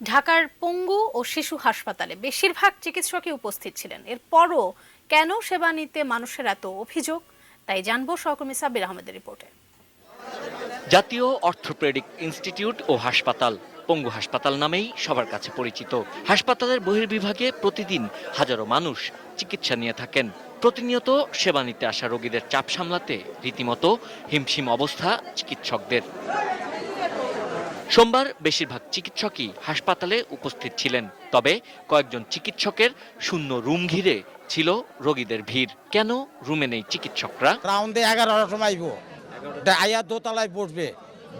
ঢাকার পঙ্গু ও শিশু হাসপাতালে বেশিরভাগ চিকিৎসকই উপস্থিত ছিলেন। এরপরও কেন সেবা নিতে মানুষের এত অভিযোগ? তাই জানব সহকর্মী সাব্বির আহমেদের রিপোর্টে। জাতীয় অর্থোপেডিক ইনস্টিটিউট ও হাসপাতাল, পঙ্গু হাসপাতাল নামেই সবার কাছে পরিচিত। হাসপাতালের বহির্বিভাগে প্রতিদিন হাজারো মানুষ চিকিৎসা নিয়ে থাকেন। প্রতিনিয়ত সেবা নিতে আসা রোগীদের চাপ সামলাতে রীতিমতো হিমশিম অবস্থা চিকিৎসকদের। সোমবার বেশিরভাগ চিকিৎসকই হাসপাতালে উপস্থিত ছিলেন তবে কয়েকজন চিকিৎসকের শূন্য রুম ঘিরে ছিল রোগীদের ভিড়। কেন রুমে নেই চিকিৎসকরা? রাউন্ডে এগারোটার সময় আইব। আইয়া দোতলায় বসবে।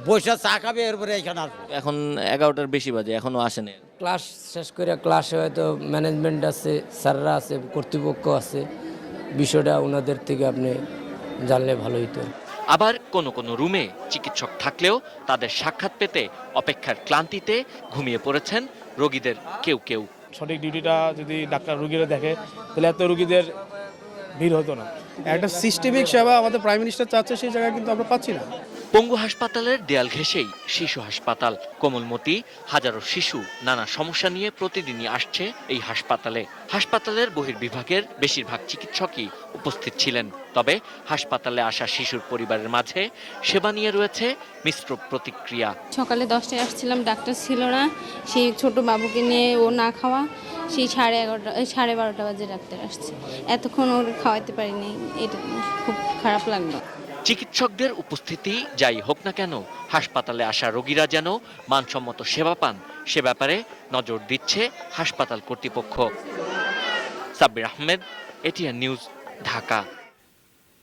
বসে চা খাবে এরপরে এখানে আসব। এখন এগারোটার বেশি বাজে এখনও আসেনি। ক্লাস শেষ করে ক্লাসে হয়তো ম্যানেজমেন্ট আছে স্যাররা আছে কর্তৃপক্ষ আছে। বিষয়টা ওনাদের থেকে আপনি জানলে ভালো হইতো। আবার কোনো কোনো রুমে চিকিৎসক থাকলেও তাদের সাক্ষাৎ পেতে অপেক্ষার ক্লান্তিতে ঘুমিয়ে পড়েছেন রোগীদের কেউ কেউ। সঠিক ডিউটিটা যদি ডাক্তার রুগীরা দেখে, তাহলে এত রুগীদের ভিড় হতো না। একটা সিস্টেমিক সেবা আমাদের প্রাইম মিনিস্টার চাচ্ছে সেই জায়গায় কিন্তু আমরা পাচ্ছি না। পঙ্গু হাসপাতালের দেয়াল ঘেঁষেই শিশু হাসপাতাল। কোমলমতি হাজারো শিশু নানা সমস্যা নিয়ে প্রতিদিনই আসছে এই হাসপাতালে। হাসপাতালের বহির্বিভাগের বেশিরভাগ চিকিৎসকই উপস্থিত ছিলেন। তবে হাসপাতালে আসা শিশুর পরিবারের মাঝে সেবা নিয়ে রয়েছে মিশ্র প্রতিক্রিয়া। সকালে দশটায় আসছিলাম ডাক্তার ছিল না। সেই ছোট বাবুকে নিয়ে ও না খাওয়া। সেই সাড়ে এগারোটা সাড়ে বারোটা বাজে ডাক্তার আসছে। এতক্ষণ ওর খাওয়াতে পারিনি, এটা খুব খারাপ লাগল। চিকিৎসকদের উপস্থিতি যাই হোক না কেন, হাসপাতালে আসা রোগীরা যেন মানসম্মত সেবা পান, সে ব্যাপারে নজর দিচ্ছে হাসপাতাল কর্তৃপক্ষ। Sabbir Ahmed, ATN news, Dhaka.